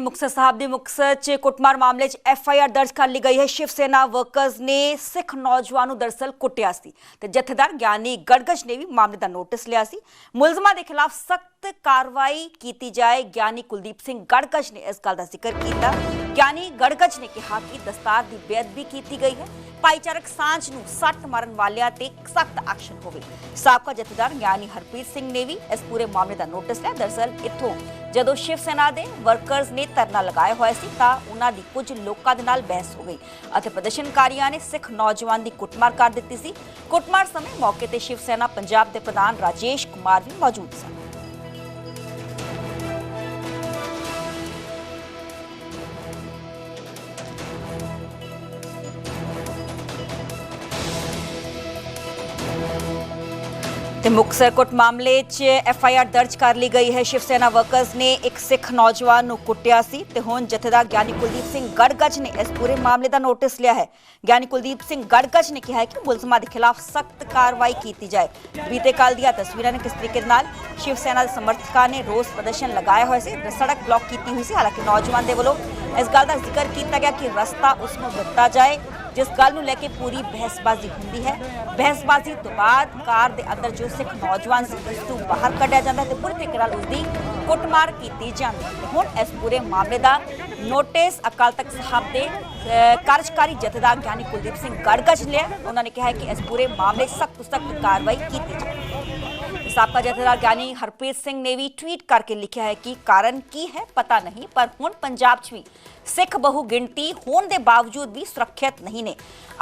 ਮੁਕਤਸਰ ਸਾਹਿਬ ਦੇ ਮੁਕਤਸਰ ਚ ਕੁੱਟਮਾਰ ਮਾਮਲੇ 'ਚ ਐਫ ਆਈ ਆਰ ਦਰਜ ਕਰ ਲਈ ਗਈ ਹੈ। ਸ਼ਿਵ ਸੈਨਾ ਵਰਕਰਸ ਨੇ ਸਿੱਖ ਨੌਜਵਾਨ ਨੂੰ ਦਰਸਲ ਕੁੱਟਿਆ ਸੀ ਤੇ ਜਥੇਦਾਰ ਗਿਆਨੀ ਗੜਗੜ ਨੇ ਵੀ ਮਾਮਲੇ ਦਾ ਨੋਟਿਸ ਲਿਆ ਸੀ। ਮੁਲਜ਼ਮਾਂ ਦੇ ਖਿਲਾਫ ਸਖਤ ਕਾਰਵਾਈ ਕੀਤੀ ਜਾਏ। ਗਿਆਨੀ ਕੁਲਦੀਪ ਸਿੰਘ ਗੜਗੜ ਨੇ ਇਸ ਗੱਲ ਦਾ ਜ਼ਿਕਰ ਕੀਤਾ। ਗਿਆਨੀ ਗੜਗੜ ਨੇ ਕਿਹਾ ਕਿ ਦਸਤਾਰ ਦੀ ਬੇਅਦਬੀ ਕੀਤੀ ਗਈ ਹੈ। ਭਾਈਚਾਰਕ ਸਾਂਝ ਨੂੰ ਸੱਟ ਮਾਰਨ ਵਾਲਿਆਂ ਤੇ ਸਖਤ ਐਕਸ਼ਨ ਹੋਵੇ। ਸਾਬਕਾ ਜਥੇਦਾਰ ਗਿਆਨੀ ਹਰਪ੍ਰੀਤ ਸਿੰਘ ਨੇ ਵੀ ਇਸ ਪੂਰੇ ਮਾਮਲੇ ਦਾ ਨੋਟਿਸ ਲਿਆ। ਦਰਸਲ ਇੱਥੋਂ ਜਦੋਂ ਸ਼ਿਵ ਸੈਨਾ ਦੇ ਵਰਕਰਸ ਨੇ ਧਰਨਾ ਲਗਾਇਆ ਹੋਇਆ ਸੀ ਤਾਂ ਉਹਨਾਂ ਦੀ ਕੁਝ ਲੋਕਾਂ ਦੇ ਨਾਲ ਬਹਿਸ ਹੋ ਗਈ ਅਤੇ ਪ੍ਰਦਰਸ਼ਨਕਾਰੀਆਂ ਨੇ ਸਿੱਖ ਨੌਜਵਾਨ ਦੀ ਕੁੱਟਮਾਰ ਕਰ ਦਿੱਤੀ ਸੀ। ਕੁੱਟਮਾਰ ਸਮੇਂ ਮੌਕੇ ਤੇ ਸ਼ਿਵ ਸੈਨਾ ਪੰਜਾਬ ਦੇ ਪ੍ਰਧਾਨ ਰਾਜੇਸ਼ ਕੁਮਾਰ ਵੀ ਮੌਜੂਦ ਸਨ। ਤੇ ਮੁਕਤਸਰ ਕੋਟ ਮਾਮਲੇ 'ਚ ਐਫ ਆਈ ਆਰ ਦਰਜ ਕਰ ਲਈ ਗਈ ਹੈ। ਸ਼ਿਵ ਸੈਨਾ ਵਰਕਰਸ ਨੇ ਇੱਕ ਸਿੱਖ ਨੌਜਵਾਨ ਨੂੰ ਕੁੱਟਿਆ ਸੀ ਤੇ ਹੁਣ ਜਥੇਦਾਰ ਗਿਆਨੀ ਕੁਲਦੀਪ ਸਿੰਘ ਗੜਗੜ ਨੇ ਇਸ ਪੂਰੇ ਮਾਮਲੇ ਦਾ ਨੋਟਿਸ ਲਿਆ ਹੈ। ਗਿਆਨੀ ਕੁਲਦੀਪ ਸਿੰਘ ਗੜਗੜ ਨੇ ਕਿਹਾ ਹੈ ਕਿ ਮੁਲਜ਼ਮਾਂ ਦੇ ਖਿਲਾਫ ਸਖਤ ਕਾਰਵਾਈ ਕੀਤੀ ਜਾਏ। ਬੀਤੇ ਕੱਲ ਦੀਆਂ ਤਸਵੀਰਾਂ ਨੇ ਕਿਸ ਤਰੀਕੇ ਦੇ ਨਾਲ ਸ਼ਿਵ ਸੈਨਾ ਦੇ ਸਮਰਥਕਾਂ ਨੇ ਰੋਸ ਪ੍ਰਦਰਸ਼ਨ ਲਗਾਇਆ ਹੋਇਆ ਸੀ ਸੜਕ ਬਲੌਕ ਕੀਤੀ ਹੋਈ ਸੀ। ਹਾਲਾਂਕਿ ਨੌਜਵਾਨ ਦੇ ਵੱਲੋਂ ਇਸ ਗੱਲ ਦਾ ਜ਼ਿਕਰ ਕੀਤਾ ਗਿਆ ਕਿ ਰਸਤਾ ਉਸ ਨੂੰ ਦਿੱਤਾ ਜਾਏ। ਜਿਸ ਗੱਲ ਨੂੰ ਲੈ ਕੇ ਪੂਰੀ ਬਹਿਸਬਾਜ਼ੀ ਹੁੰਦੀ ਹੈ। ਬਹਿਸਬਾਜ਼ੀ ਤੋਂ ਬਾਅਦ ਕਾਰ ਦੇ ਅੰਦਰ ਜੋ ਸਿੱਖ ਨੌਜਵਾਨ ਸੀ ਉਸ ਨੂੰ ਬਾਹਰ ਕੱਢਿਆ ਜਾਂਦਾ ਹੈ ਤੇ ਪੂਰੀ ਤਰੀਕੇ ਨਾਲ ਉਸ ਦੀ ਕੁੱਟਮਾਰ ਕੀਤੀ ਜਾਂਦੀ ਹੈ। ਹੁਣ ਇਸ ਪੂਰੇ ਮਾਮਲੇ ਦਾ ਨੋਟਿਸ ਅਕਾਲ ਤਖਤ ਸਾਹਿਬ ਦੇ ਅਹ, ਕਾਰਜਕਾਰੀ ਜਥੇਦਾਰ ਗਿਆਨੀ ਕੁਲਦੀਪ ਸਿੰਘ ਗੜਗੜ ਨੇ ਲਿਆ। ਉਹਨਾਂ ਨੇ ਕਿਹਾ ਕਿ ਇਸ ਪੂਰੇ ਮਾਮਲੇ ਸਖਤ ਸਖਤ ਕਾਰਵਾਈ ਕੀਤੀ ਜਾਵੇ। ਸਾਬਕਾ ਜਥੇਦਾਰ ਗਿਆਨੀ ਹਰਪ੍ਰੀਤ ਸਿੰਘ ਨੇ ਵੀ ਟਵੀਟ ਕਰਕੇ ਲਿਖਿਆ ਹੈ ਕਿ ਕਾਰਨ ਕੀ ਹੈ ਪਤਾ ਨਹੀਂ ਪਰ ਹੁਣ ਪੰਜਾਬ 'ਚ ਵੀ ਸਿੱਖ ਬਹੁ ਗਿਣਤੀ ਹੋਣ ਦੇ ਬਾਵਜੂਦ ਵੀ ਸੁਰੱਖਿਅਤ ਨਹੀਂ ਨੇ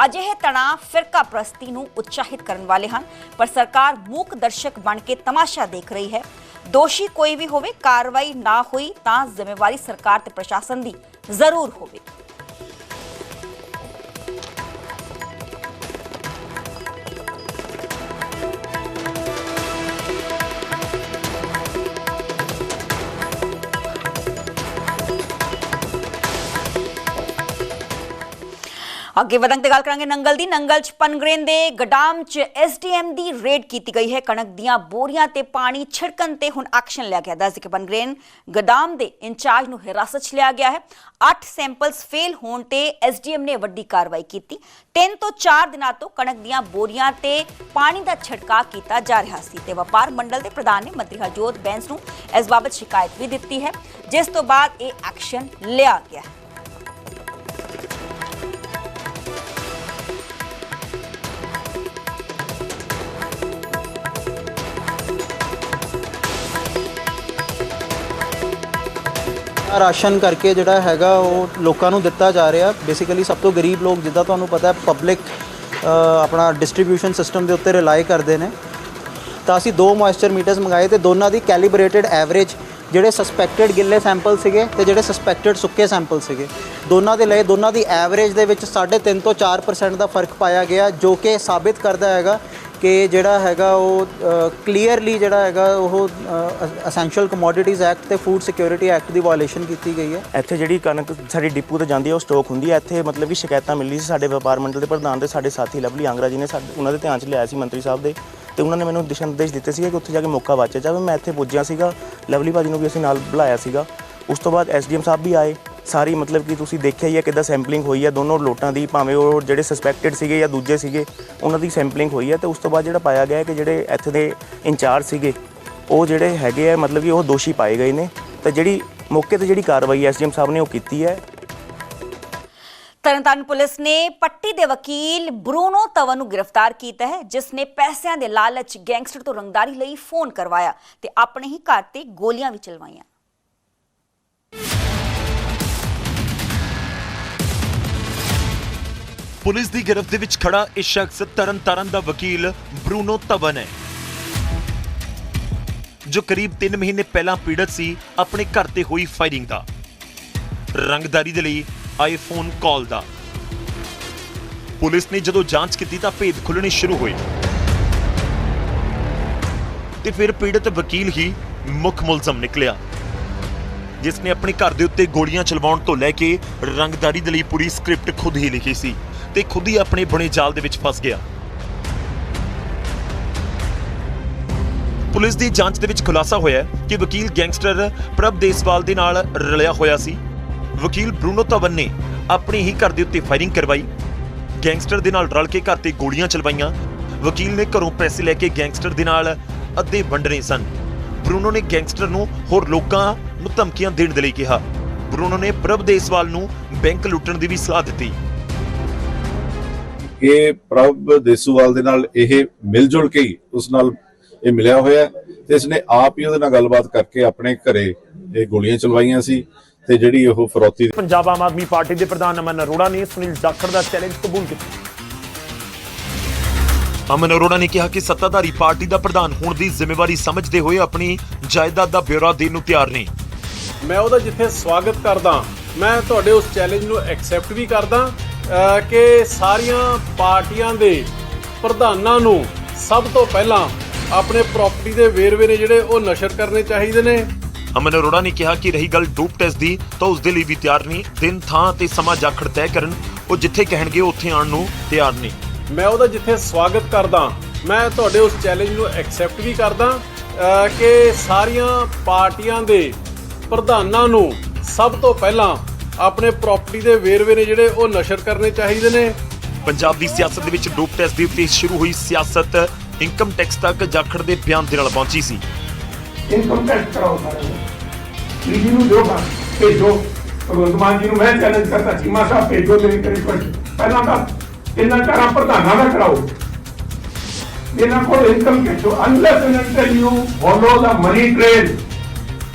ਅਜਿਹੇ ਤਣਾਅ ਫਿਰਕਾ ਪ੍ਰਸਤੀ ਨੂੰ ਉਤਸ਼ਾਹਿਤ ਕਰਨ ਵਾਲੇ ਹਨ ਪਰ ਸਰਕਾਰ ਮੂਕ ਦਰਸ਼ਕ ਬਣ ਕੇ ਤਮਾਸ਼ਾ ਦੇਖ ਰਹੀ ਹੈ ਦੋਸ਼ੀ ਕੋਈ ਵੀ ਹੋਵੇ ਕਾਰਵਾਈ ਨਾ ਹੋਈ ਤਾਂ ਜ਼ਿੰਮੇਵਾਰੀ ਸਰਕਾਰ ਤੇ ਪ੍ਰਸ਼ਾਸਨ ਦੀ ਜ਼ਰੂਰ ਹੋਵੇਗੀ ਅੱਗੇ ਵਧਣ ਤੇ ਗੱਲ ਕਰਾਂਗੇ ਨੰਗਲ ਦੀ। ਨੰਗਲ ਚ ਪਨਗਰੇਨ ਦੇ ਗਡਾਮ ਚ ਐਸਡੀਐਮ ਦੀ ਰੇਡ ਕੀਤੀ ਗਈ ਹੈ। ਕਣਕ ਦੀਆਂ ਬੋਰੀਆਂ ਤੇ ਪਾਣੀ ਛਿੜਕਣ ਤੇ ਹੁਣ ਐਕਸ਼ਨ ਲਿਆ ਗਿਆ। ਦੱਸ ਕਿ ਪਨਗਰੇਨ ਗਡਾਮ ਦੇ ਇੰਚਾਰਜ ਨੂੰ ਹਿਰਾਸਤ 'ਚ ਲਿਆ ਗਿਆ ਹੈ। 8 ਸੈਂਪਲਸ ਫੇਲ ਹੋਣ ਤੇ ਐਸਡੀਐਮ ਨੇ ਵੱਡੀ ਕਾਰਵਾਈ ਕੀਤੀ। 3 ਤੋਂ 4 ਦਿਨਾਂ ਤੋਂ ਕਣਕ ਦੀਆਂ ਬੋਰੀਆਂ ਤੇ ਪਾਣੀ ਦਾ ਛਿੜਕਾਅ ਕੀਤਾ ਜਾ ਰਿਹਾ ਸੀ ਤੇ ਵਪਾਰ ਮੰਡਲ ਦੇ ਪ੍ਰਧਾਨ ਨੇ ਮੰਤਰੀ ਹਰਜੋਤ ਬੈਂਸ ਨੂੰ ਇਸ ਬਾਬਤ ਸ਼ਿਕਾਇਤ ਵੀ ਦਿੱਤੀ ਹੈ। ਜਿਸ ਤੋਂ ਬਾਅਦ ਇਹ ਐਕਸ਼ਨ ਲਿਆ ਗਿਆ ਹੈ। ਰਾਸ਼ਨ ਕਰਕੇ ਜਿਹੜਾ ਹੈਗਾ ਉਹ ਲੋਕਾਂ ਨੂੰ ਦਿੱਤਾ ਜਾ ਰਿਹਾ। ਬੇਸਿਕਲੀ ਸਭ ਤੋਂ ਗਰੀਬ ਲੋਕ, ਜਿੱਦਾਂ ਤੁਹਾਨੂੰ ਪਤਾ ਹੈ ਪਬਲਿਕ ਆਪਣਾ ਡਿਸਟ੍ਰੀਬਿਊਸ਼ਨ ਸਿਸਟਮ ਦੇ ਉੱਤੇ ਰਿਲਾਈ ਕਰਦੇ ਨੇ। ਤਾਂ ਅਸੀਂ ਦੋ ਮੋਇਸਚਰ ਮੀਟਰਸ ਮੰਗਾਏ ਤੇ ਦੋਨਾਂ ਦੀ ਕੈਲੀਬ੍ਰੇਟਡ ਐਵਰੇਜ ਜਿਹੜੇ ਸਸਪੈਕਟਡ ਗਿੱਲੇ ਸੈਂਪਲ ਸੀਗੇ ਤੇ ਜਿਹੜੇ ਸਸਪੈਕਟਡ ਸੁੱਕੇ ਸੈਂਪਲ ਸੀਗੇ। ਦੋਨਾਂ ਦੇ ਲਈ ਦੋਨਾਂ ਦੀ ਐਵਰੇਜ ਦੇ ਵਿੱਚ 3.5 ਤੋਂ 4% ਦਾ ਫ਼ਰਕ ਪਾਇਆ ਗਿਆ, ਜੋ ਕਿ ਸਾਬਿਤ ਕਰਦਾ ਹੈਗਾ ਕਿ ਜਿਹੜਾ ਹੈਗਾ ਉਹ ਕਲੀਅਰਲੀ ਜਿਹੜਾ ਹੈਗਾ ਉਹ ਅਸੈਂਸ਼ੀਅਲ ਕਮੋਡਿਟੀਜ਼ ਐਕਟ ਤੇ ਫੂਡ ਸਿਕਿਉਰਿਟੀ ਐਕਟ ਦੀ ਵਾਇਲੇਸ਼ਨ ਕੀਤੀ ਗਈ ਹੈ। ਇੱਥੇ ਜਿਹੜੀ ਕਣਕ ਸਾਡੀ ਡਿਪੂ ਤੇ ਜਾਂਦੀ ਹੈ, ਉਹ ਸਟਾਕ ਹੁੰਦੀ ਹੈ। ਇੱਥੇ ਮਤਲਬ ਕਿ ਸ਼ਿਕਾਇਤਾਂ ਮਿਲੀ ਸੀ ਸਾਡੇ ਵਪਾਰ ਮੰਡਲ ਦੇ ਪ੍ਰਧਾਨ ਦੇ ਸਾਡੇ ਸਾਥੀ ਲਵਲੀ ਆਂਗਰਾ ਜੀ ਨੇ ਸਾਡੇ, ਉਹਨਾਂ ਦੇ ਧਿਆਨ 'ਚ ਲਿਆਇਆ ਸੀ ਮੰਤਰੀ ਸਾਹਿਬ ਦੇ। ਤੇ ਉਹਨਾਂ ਨੇ ਮੈਨੂੰ ਦਿਸ਼ਾ ਨਿਰਦੇਸ਼ ਦਿੱਤੇ ਸੀਗੇ ਕਿ ਉੱਥੇ ਜਾ ਕੇ ਮੌਕਾ ਵਾਚਿਆ ਜਾਵੇ। ਮੈਂ ਇੱਥੇ ਪੁੱਜਿਆ ਸੀਗਾ, ਲਵਲੀ ਭਾਜੀ ਨੂੰ ਵੀ ਅਸੀਂ ਨਾਲ ਬੁਲਾਇਆ ਸੀਗਾ। ਉਸ ਤੋਂ ਬਾਅਦ ਐਸਡੀਐਮ ਸਾਹਿਬ ਵੀ ਆਏ। ਸਾਰੀ ਮਤਲਬ ਕਿ ਤੁਸੀਂ ਦੇਖਿਆ ਹੀ ਹੈ ਕਿੱਦਾਂ ਸੈਂਪਲਿੰਗ ਹੋਈ ਹੈ, ਦੋਨੋਂ ਲੋਟਾਂ ਦੀ, ਭਾਵੇਂ ਉਹ ਜਿਹੜੇ ਸਸਪੈਕਟਡ ਸੀਗੇ ਜਾਂ ਦੂਜੇ ਸੀਗੇ, ਉਹਨਾਂ ਦੀ ਸੈਂਪਲਿੰਗ ਹੋਈ ਹੈ ਤੇ ਉਸ ਤੋਂ ਬਾਅਦ ਜਿਹੜਾ ਪਾਇਆ ਗਿਆ ਹੈ ਕਿ ਜਿਹੜੇ ਇੱਥੇ ਦੇ ਇੰਚਾਰਜ ਸੀਗੇ, ਉਹ ਜਿਹੜੇ ਹੈਗੇ ਆ ਮਤਲਬ ਕਿ ਉਹ ਦੋਸ਼ੀ ਪਾਏ ਗਏ ਨੇ। ਤੇ ਜਿਹੜੀ ਮੌਕੇ ਤੇ ਜਿਹੜੀ ਕਾਰਵਾਈ ਐਸਡੀਐਮ ਸਾਹਿਬ ਨੇ ਉਹ ਕੀਤੀ ਹੈ। ਤਰਨਤਾਰਨ ਪੁਲਿਸ ਨੇ ਪੱਟੀ ਦੇ ਵਕੀਲ ਬਰੂਨੋ ਤਵਨ ਨੂੰ ਗ੍ਰਿਫਤਾਰ ਕੀਤਾ ਹੈ, ਜਿਸ ਨੇ ਪੈਸਿਆਂ ਦੇ ਲਾਲਚ ਗੈਂਗਸਟਰ ਤੋਂ ਰੰਗਦਾਰੀ ਲਈ ਫੋਨ ਕਰਵਾਇਆ ਤੇ ਆਪਣੇ ਹੀ ਘਰ ਤੇ ਗੋਲੀਆਂ ਵੀ ਚਲਵਾਈਆਂ। ਪੁਲਿਸ ਦੀ ਗ੍ਰਿਫ਼ਤ ਦੇ ਵਿੱਚ ਖੜਾ ਇਹ ਸ਼ਖਸ ਤਰਨਤਾਰਨ ਦਾ ਵਕੀਲ ਬਰੂਨੋ ਤਵਨ ਹੈ। ਜੋ ਕਰੀਬ 3 ਮਹੀਨੇ ਪਹਿਲਾਂ ਪੀੜਤ ਸੀ, ਆਪਣੇ ਘਰ ਤੇ ਹੋਈ ਫਾਇਰਿੰਗ ਦਾ। ਰੰਗਦਾਰੀ ਦੇ ਲਈ ਆਈਫੋਨ ਕਾਲ ਦਾ। ਪੁਲਿਸ ਨੇ ਜਦੋਂ ਜਾਂਚ ਕੀਤੀ ਤਾਂ ਭੇਦ ਖੁੱਲਣੇ ਸ਼ੁਰੂ ਹੋਏ। ਤੇ ਫਿਰ ਪੀੜਤ ਵਕੀਲ ਹੀ ਮੁੱਖ ਮੁਲਜ਼ਮ ਨਿਕਲਿਆ। ਜਿਸ ਨੇ ਆਪਣੇ ਘਰ ਦੇ ਉੱਤੇ ਗੋਲੀਆਂ ਚਲਵਾਉਣ ਤੋਂ ਲੈ ਕੇ ਰੰਗਦਾਰੀ ਦੇ ਲਈ ਪੂਰੀ ਸਕ੍ਰਿਪਟ ਖੁਦ ਹੀ ਲਿਖੀ ਸੀ ਤੇ ਖੁਦ ਹੀ ਆਪਣੇ ਬੁਣੇ ਜਾਲ ਦੇ ਵਿੱਚ ਫਸ ਗਿਆ। ਪੁਲਿਸ ਦੀ ਜਾਂਚ ਦੇ ਵਿੱਚ ਖੁਲਾਸਾ ਹੋਇਆ ਕਿ ਵਕੀਲ ਗੈਂਗਸਟਰ ਪ੍ਰਭ ਦੇਸਵਾਲ ਦੇ ਨਾਲ ਰਲਿਆ ਹੋਇਆ ਸੀ। ਵਕੀਲ ਬਰੂਨੋ ਧਵਨ ਨੇ ਆਪਣੇ ਹੀ ਘਰ ਦੇ ਉੱਤੇ ਫਾਇਰਿੰਗ ਕਰਵਾਈ। ਗੈਂਗਸਟਰ ਦੇ ਨਾਲ ਰਲ ਕੇ ਘਰ ਤੇ ਗੋਲੀਆਂ ਚਲਵਾਈਆਂ। ਵਕੀਲ ਨੇ ਘਰੋਂ ਪੈਸੇ ਲੈ ਕੇ ਗੈਂਗਸਟਰ ਦੇ ਨਾਲ ਅੱਧੇ ਵੰਡਣੇ ਸਨ। ਬਰੂਨੋ ਨੇ ਗੈਂਗਸਟਰ ਨੂੰ ਹੋਰ ਲੋਕਾਂ ਨੂੰ ਧਮਕੀਆਂ ਦੇਣ ਦੇ ਲਈ ਕਿਹਾ। ਬਰੂਨੋ ਨੇ ਪ੍ਰਭ ਦੇਸਵਾਲ ਨੂੰ ਬੈਂਕ ਲੁੱਟਣ ਦੀ ਵੀ ਸਲਾਹ ਦਿੱਤੀ। ਇਹ ਪ੍ਰਭ ਦੇਸੂਵਾਲ ਦੇ ਨਾਲ ਇਹ ਮਿਲ ਜੁਲ ਕੇ ਹੀ ਉਸ ਨਾਲ ਇਹ ਮਿਲਿਆ ਹੋਇਆ ਤੇ ਇਸਨੇ ਆਪ ਹੀ ਉਹਦੇ ਨਾਲ ਗੱਲਬਾਤ ਕਰਕੇ ਆਪਣੇ ਘਰੇ ਇਹ ਗੋਲੀਆਂ ਚਲਵਾਈਆਂ ਸੀ ਤੇ ਜਿਹੜੀ ਉਹ ਫਰੌਤੀ ਪੰਜਾਬ ਆਮ ਆਦਮੀ ਪਾਰਟੀ ਦੇ ਪ੍ਰਧਾਨ ਅਮਨ ਅਰੋੜਾ ਨੇ ਸੁਨੀਲ ਜਾਖੜ ਦਾ ਚੈਲੰਜ ਕਬੂਲ ਕੀਤਾ। ਅਮਨ ਅਰੋੜਾ ਨੇ ਕਿਹਾ ਕਿ ਸੱਤਾਧਾਰੀ ਪਾਰਟੀ ਦਾ ਪ੍ਰਧਾਨ ਹੋਣ ਦੀ ਜ਼ਿੰਮੇਵਾਰੀ ਸਮਝਦੇ ਹੋਏ ਆਪਣੀ ਜਾਇਦਾਦ ਦਾ ਬਿਊਰਾ ਦੇਣ ਨੂੰ ਤਿਆਰ ਨੇ। ਮੈਂ ਉਹਦਾ ਜਿੱਥੇ ਸਵਾਗਤ ਕਰਦਾ ਮੈਂ ਤੁਹਾਡੇ ਉਸ ਚੈਲੰਜ ਨੂੰ ਐਕਸੈਪਟ ਵੀ ਕਰਦਾ ਕਿ ਸਾਰੀਆਂ ਪਾਰਟੀਆਂ ਦੇ ਪ੍ਰਧਾਨਾਂ ਨੂੰ ਸਭ ਤੋਂ ਪਹਿਲਾਂ ਆਪਣੇ ਪ੍ਰਾਪਰਟੀ ਦੇ ਵੇਰਵੇ ਨੇ ਜਿਹੜੇ ਉਹ ਨਸ਼ਰ ਕਰਨੇ ਚਾਹੀਦੇ ਨੇ। ਅਮਨ ਅਰੋੜਾ ਨੇ ਕਿਹਾ ਕਿ ਰਹੀ ਗੱਲ ਡੋਪ ਟੈਸਟ ਦੀ ਤਾਂ ਉਸ ਦੇ ਲਈ ਵੀ ਤਿਆਰ ਨਹੀਂ ਦਿਨ ਥਾਂ ਤੇ ਸਮਾਂ ਜਾਖੜ ਤੈਅ ਕਰਨ ਉਹ ਜਿੱਥੇ ਕਹਿਣਗੇ ਉੱਥੇ ਆਉਣ ਨੂੰ ਤਿਆਰ ਨੇ ਮੈਂ ਉਹਦਾ ਜਿੱਥੇ ਸਵਾਗਤ ਕਰਦਾ ਮੈਂ ਤੁਹਾਡੇ ਉਸ ਚੈਲੰਜ ਨੂੰ ਐਕਸੈਪਟ ਵੀ ਕਰਦਾ ਕਿ ਸਾਰੀਆਂ ਪਾਰਟੀਆਂ ਦੇ ਪ੍ਰਧਾਨਾਂ ਨੂੰ ਸਭ ਤੋਂ ਪਹਿਲਾਂ ਆਪਣੇ ਪ੍ਰਾਪਰਟੀ ਦੇ ਵੇਰਵੇ ਨੇ ਜਿਹੜੇ ਉਹ ਨਸ਼ਰ ਕਰਨੇ ਚਾਹੀਦੇ ਨੇ। ਪੰਜਾਬ ਦੀ ਸਿਆਸਤ ਦੇ ਵਿੱਚ ਡੋਪ ਟੈਸਟ ਦੇ ਉੱਤੇ ਸ਼ੁਰੂ ਹੋਈ ਸਿਆਸਤ। ਇਨਕਮ ਟੈਕਸ ਤੱਕ ਜਾਖੜ ਦੇ ਬਿਆਨ ਦੇ ਨਾਲ ਪਹੁੰਚੀ ਸੀ। ਇਨਕਮ ਟੈਕਸ ਕਰਾਓ ਸਾਰੇ। ਈਡੀ ਨੂੰ ਜੋ ਭੇਜੋ। ਭਗਵੰਤ ਮਾਨ ਜੀ ਨੂੰ ਮੈਂ ਚੈਲੰਜ ਕਰਦਾ ਚੀਮਾ ਸਾਹਿਬ ਭੇਜੋ ਮੇਰੀ ਰਿਕੁਐਸਟ ਪਹਿਲਾਂ ਤਾਂ ਇਹਨਾਂ ਚਾਰਾਂ ਪ੍ਰਧਾਨਾਂ ਦਾ ਕਰਾਓ। ਇਹਨਾਂ ਕੋਲ ਇਨਕਮ ਭੇਜੋ unless and until you follow the money trail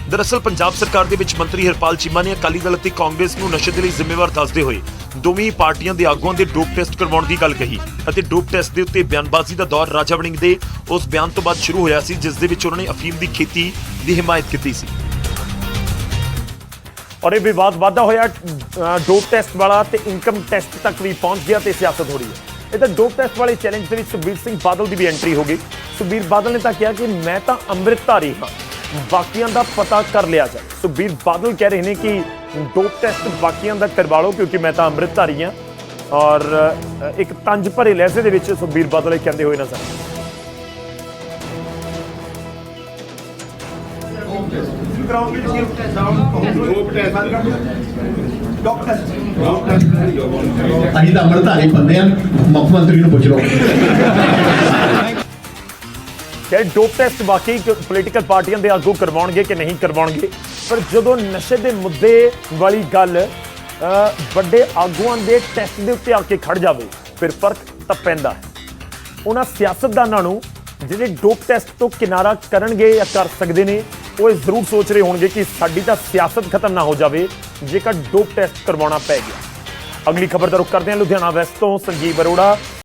ਦਰਅਸਲ ਪੰਜਾਬ ਸਰਕਾਰ ਦੇ ਵਿੱਚ ਮੰਤਰੀ ਹਰਪਾਲ ਚੀਮਾ ਨੇ ਅਕਾਲੀ ਦਲ ਅਤੇ ਕਾਂਗਰਸ ਨੂੰ ਨਸ਼ੇ ਦੇ ਲਈ ਜ਼ਿੰਮੇਵਾਰ ਦੱਸਦੇ ਹੋਏ ਦੋਵੇਂ ਪਾਰਟੀਆਂ ਦੇ ਆਗੂਆਂ ਦੇ ਡੋਪ ਟੈਸਟ ਕਰਵਾਉਣ ਦੀ ਗੱਲ ਕਹੀ ਅਤੇ ਡੋਪ ਟੈਸਟ ਦੇ ਉੱਤੇ ਬਿਆਨਬਾਜ਼ੀ ਦਾ ਦੌਰ ਰਾਜਾ ਵੜਿੰਗ ਦੇ ਉਸ ਬਿਆਨ ਤੋਂ ਬਾਅਦ ਸ਼ੁਰੂ ਹੋਇਆ ਸੀ, ਜਿਸ ਦੇ ਵਿੱਚ ਉਹਨਾਂ ਨੇ ਅਫੀਮ ਦੀ ਖੇਤੀ ਦੀ ਹਮਾਇਤ ਕੀਤੀ ਸੀ। ਔਰ ਇਹ ਵਿਵਾਦ ਵਾਧਾ ਹੋਇਆ ਡੋਪ ਟੈਸਟ ਵਾਲਾ ਤੇ ਇਨਕਮ ਟੈਸਟ ਤੱਕ ਵੀ ਪਹੁੰਚ ਗਿਆ ਤੇ ਸਿਆਸਤ ਹੋ ਰਹੀ ਹੈ। ਇਹ ਤਾਂ ਡੋਪ ਟੈਸਟ ਵਾਲੇ ਚੈਲੰਜ ਦੇ ਵਿੱਚ ਸੁਖਬੀਰ ਸਿੰਘ ਬਾਦਲ ਦੀ ਵੀ ਐਂਟਰੀ ਹੋ ਗਈ। ਸੁਖਬੀਰ ਬਾਦਲ ਨੇ ਤਾਂ ਕਿਹਾ ਕਿ ਮੈਂ ਤਾਂ ਅੰਮ੍ਰਿਤਧਾਰੀ ਹਾਂ। ਬਾਕੀਆਂ ਦਾ ਪਤਾ ਕਰ ਲਿਆ ਜਾਏ। ਸੁਖਬੀਰ ਬਾਦਲ ਕਹਿ ਰਹੇ ਨੇ ਕਿ ਡੋਪ ਟੈਸਟ ਬਾਕੀਆਂ ਦਾ ਕਰਵਾ ਲਓ, ਕਿਉਂਕਿ ਮੈਂ ਤਾਂ ਅੰਮ੍ਰਿਤਧਾਰੀ ਹਾਂ। ਔਰ ਇੱਕ ਤੰਜ ਭਰੇ ਲਹਿਜ਼ੇ ਦੇ ਵਿੱਚ ਸੁਖਬੀਰ ਬਾਦਲ ਇਹ ਕਹਿੰਦੇ ਹੋਏ ਨਜ਼ਰ ਆਏ। ਅਸੀਂ ਤਾਂ ਅੰਮ੍ਰਿਤਧਾਰੀ ਬੰਦੇ ਆ ਮੁੱਖ ਮੰਤਰੀ ਨੂੰ ਪੁੱਛ ਲਓ। ਕਿ ਡੋਪ ਟੈਸਟ ਵਾਕਈ ਪੋਲੀਟੀਕਲ ਪਾਰਟੀਆਂ ਦੇ ਆਗੂ ਕਰਵਾਉਣਗੇ ਕਿ ਨਹੀਂ ਕਰਵਾਉਣਗੇ। ਪਰ ਜਦੋਂ ਨਸ਼ੇ ਦੇ ਮੁੱਦੇ ਵਾਲੀ ਗੱਲ ਵੱਡੇ ਆਗੂਆਂ ਦੇ ਟੈਸਟ ਦੇ ਉੱਤੇ ਆ ਕੇ ਖੜ ਜਾਵੇ, ਫਿਰ ਫ਼ਰਕ ਤਾਂ ਪੈਂਦਾ ਹੈ। ਉਹਨਾਂ ਸਿਆਸਤਦਾਨਾਂ ਨੂੰ ਜਿਹੜੇ ਡੋਪ ਟੈਸਟ ਤੋਂ ਕਿਨਾਰਾ ਕਰਨਗੇ ਜਾਂ ਕਰ ਸਕਦੇ ਨੇ, ਉਹ ਇਹ ਜ਼ਰੂਰ ਸੋਚ ਰਹੇ ਹੋਣਗੇ ਕਿ ਸਾਡੀ ਤਾਂ ਸਿਆਸਤ ਖਤਮ ਨਾ ਹੋ ਜਾਵੇ, ਜੇਕਰ ਡੋਪ ਟੈਸਟ ਕਰਵਾਉਣਾ ਪੈ ਗਿਆ। ਅਗਲੀ ਖਬਰ ਦਾ ਰੁਖ ਕਰਦੇ ਹਾਂ, ਲੁਧਿਆਣਾ ਵੈਸਟ ਤੋਂ ਸੰਜੀਵ ਅਰੋੜਾ।